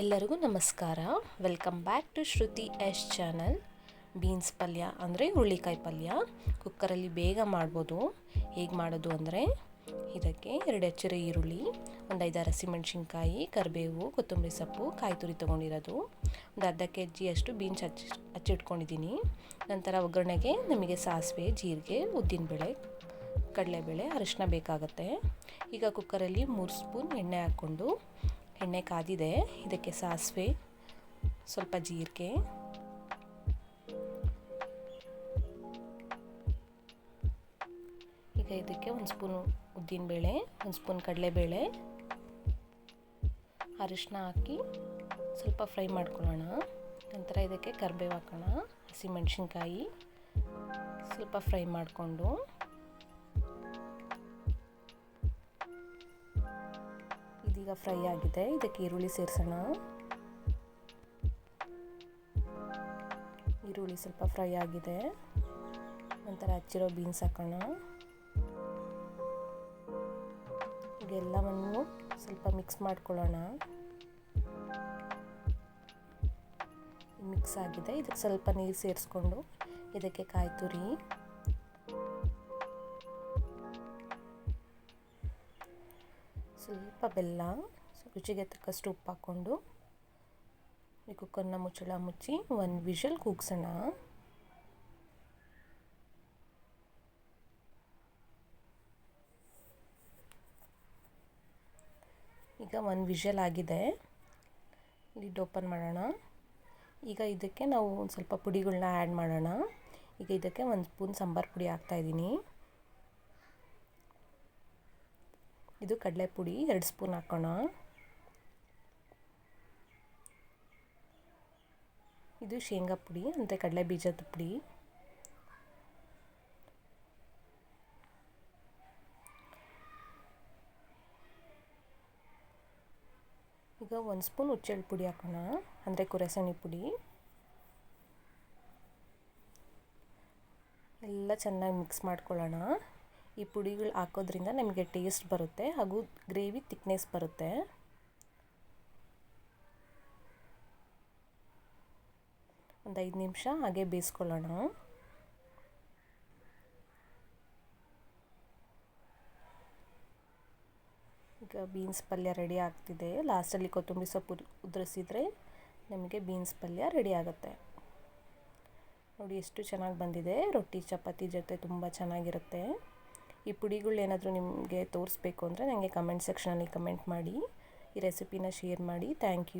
ಎಲ್ಲರಿಗೂ ನಮಸ್ಕಾರ. Welcome back to Shruti S channel beans ಪಲ್ಯ ಅಂದರೆ ಹುರುಳಿಕಾಯಿ ಪಲ್ಯ. ಕುಕ್ಕರಲ್ಲಿ ಬೇಗ ಮಾಡ್ಬೋದು. ಹೇಗೆ ಮಾಡೋದು ಅಂದರೆ, ಇದಕ್ಕೆ ಎರಡು ಎಚ್ಚರ ಈರುಳ್ಳಿ, ಒಂದು ಐದಾರು ಹಸಿಮೆಣ್ಸಿನ್ಕಾಯಿ ಕರಿಬೇವು, ಕೊತ್ತಂಬರಿ ಸೊಪ್ಪು, ಕಾಯಿ ತುರಿ ತೊಗೊಂಡಿರೋದು. ಒಂದು ಅರ್ಧ ಕೆ ಜಿಯಷ್ಟು ಬೀನ್ಸ್ ಹಚ್ಚಿ ಹಚ್ಚಿಟ್ಕೊಂಡಿದ್ದೀನಿ ನಂತರ ಒಗ್ಗರಣೆಗೆ ನಮಗೆ ಸಾಸಿವೆ, ಜೀರಿಗೆ ಉದ್ದಿನಬೇಳೆ ಕಡಲೆಬೇಳೆ ಅರಿಶಿನ ಬೇಕಾಗುತ್ತೆ. ಈಗ ಕುಕ್ಕರಲ್ಲಿ ಮೂರು ಸ್ಪೂನ್ ಎಣ್ಣೆ ಹಾಕ್ಕೊಂಡು ಎಣ್ಣೆ ಕಾದಿದೆ, ಇದಕ್ಕೆ ಸಾಸಿವೆ, ಸ್ವಲ್ಪ ಜೀರಿಗೆ, ಈಗ ಇದಕ್ಕೆ ಒಂದು ಸ್ಪೂನು ಉದ್ದಿನಬೇಳೆ, ಒಂದು ಸ್ಪೂನ್ ಕಡಲೆಬೇಳೆ ಅರಿಶಿನ ಹಾಕಿ ಸ್ವಲ್ಪ ಫ್ರೈ ಮಾಡ್ಕೊಳ್ಳೋಣ. ನಂತರ ಇದಕ್ಕೆ ಕರಿಬೇವು ಹಾಕೋಣ ಹಸಿಮೆಣ್ಸಿನ್ಕಾಯಿ ಸ್ವಲ್ಪ ಫ್ರೈ ಮಾಡಿಕೊಂಡು. ಇದೀಗ ಫ್ರೈ ಆಗಿದೆ. ಇದಕ್ಕೆ ಈರುಳ್ಳಿ ಸೇರಿಸೋಣ. ಈರುಳ್ಳಿ ಸ್ವಲ್ಪ ಫ್ರೈ ಆಗಿದೆ. ನಂತರ ಹಚ್ಚಿರೋ ಬೀನ್ಸ್ ಹಾಕೋಣ. ಇದೆಲ್ಲವನ್ನು ಸ್ವಲ್ಪ ಮಿಕ್ಸ್ ಮಾಡ್ಕೊಳ್ಳೋಣ. ಮಿಕ್ಸ್ ಆಗಿದೆ. ಇದಕ್ಕೆ ಸ್ವಲ್ಪ ನೀರು ಸೇರಿಸ್ಕೊಂಡು ಇದಕ್ಕೆ ಕಾಯಿ ತುರಿ. ಸ್ವಲ್ಪ ಬೆಲ್ಲ ರುಚಿಗೆ ತಕ್ಕಷ್ಟು ಉಪ್ಪು ಹಾಕ್ಕೊಂಡು ಈ ಕುಕ್ಕರ್ನ ಮುಚ್ಚಳ ಮುಚ್ಚಿ ಒಂದು ವಿಷಲ್ ಕೂಗ್ಸೋಣ. ಈಗ ಒಂದು ವಿಷಲ್ ಆಗಿದೆ. ಲಿಡ್ ಓಪನ್ ಮಾಡೋಣ. ಈಗ ಇದಕ್ಕೆ ನಾವು ಒಂದು ಸ್ವಲ್ಪ ಪುಡಿಗಳನ್ನ ಆ್ಯಡ್ ಮಾಡೋಣ. ಈಗ ಇದಕ್ಕೆ ಒಂದು ಸ್ಪೂನ್ ಸಾಂಬಾರು ಪುಡಿ ಹಾಕ್ತಾಯಿದ್ದೀನಿ ಇದು ಕಡಲೆ ಪುಡಿ ಎರಡು ಸ್ಪೂನ್ ಹಾಕೋಣ. ಇದು ಶೇಂಗಾ ಪುಡಿ ಅಂದರೆ ಕಡಲೆ ಬೀಜದ ಪುಡಿ. ಈಗ ಒಂದು ಸ್ಪೂನ್ ಹುಚ್ಚೆಳ್ಳು ಪುಡಿ ಹಾಕೋಣ, ಅಂದರೆ ಕುರೆಸಣಿ ಪುಡಿ. ಎಲ್ಲ ಚೆನ್ನಾಗಿ ಮಿಕ್ಸ್ ಮಾಡ್ಕೊಳ್ಳೋಣ. ಈ ಪುಡಿಗಳು ಹಾಕೋದ್ರಿಂದ ನಮಗೆ ಟೇಸ್ಟ್ ಬರುತ್ತೆ ಹಾಗೂ ಗ್ರೇವಿ ತಿಕ್ನೆಸ್ ಬರುತ್ತೆ. ಒಂದು ಐದು ನಿಮಿಷ ಹಾಗೆ ಬೇಯಿಸ್ಕೊಳ್ಳೋಣ. ಈಗ ಬೀನ್ಸ್ ಪಲ್ಯ ರೆಡಿ ಆಗ್ತಿದೆ. ಲಾಸ್ಟಲ್ಲಿ ಕೊತ್ತಂಬರಿ ಸೊಪ್ಪು ಉದುರಿಸಿದ್ರೆ ನಮಗೆ ಬೀನ್ಸ್ ಪಲ್ಯ ರೆಡಿ ಆಗುತ್ತೆ. ನೋಡಿ ಎಷ್ಟು ಚೆನ್ನಾಗಿ ಬಂದಿದೆ. ರೊಟ್ಟಿ, ಚಪಾತಿ ಜೊತೆ ತುಂಬ ಚೆನ್ನಾಗಿರುತ್ತೆ. ಈ ಪುಡಿಗಳು ಏನಾದರೂ ನಿಮಗೆ ತೋರಿಸ್ಬೇಕು ಅಂದರೆ ನನಗೆ ಕಮೆಂಟ್ ಸೆಕ್ಷನಲ್ಲಿ ಕಮೆಂಟ್ ಮಾಡಿ. ಈ ರೆಸಿಪಿನ ಶೇರ್ ಮಾಡಿ. Thank you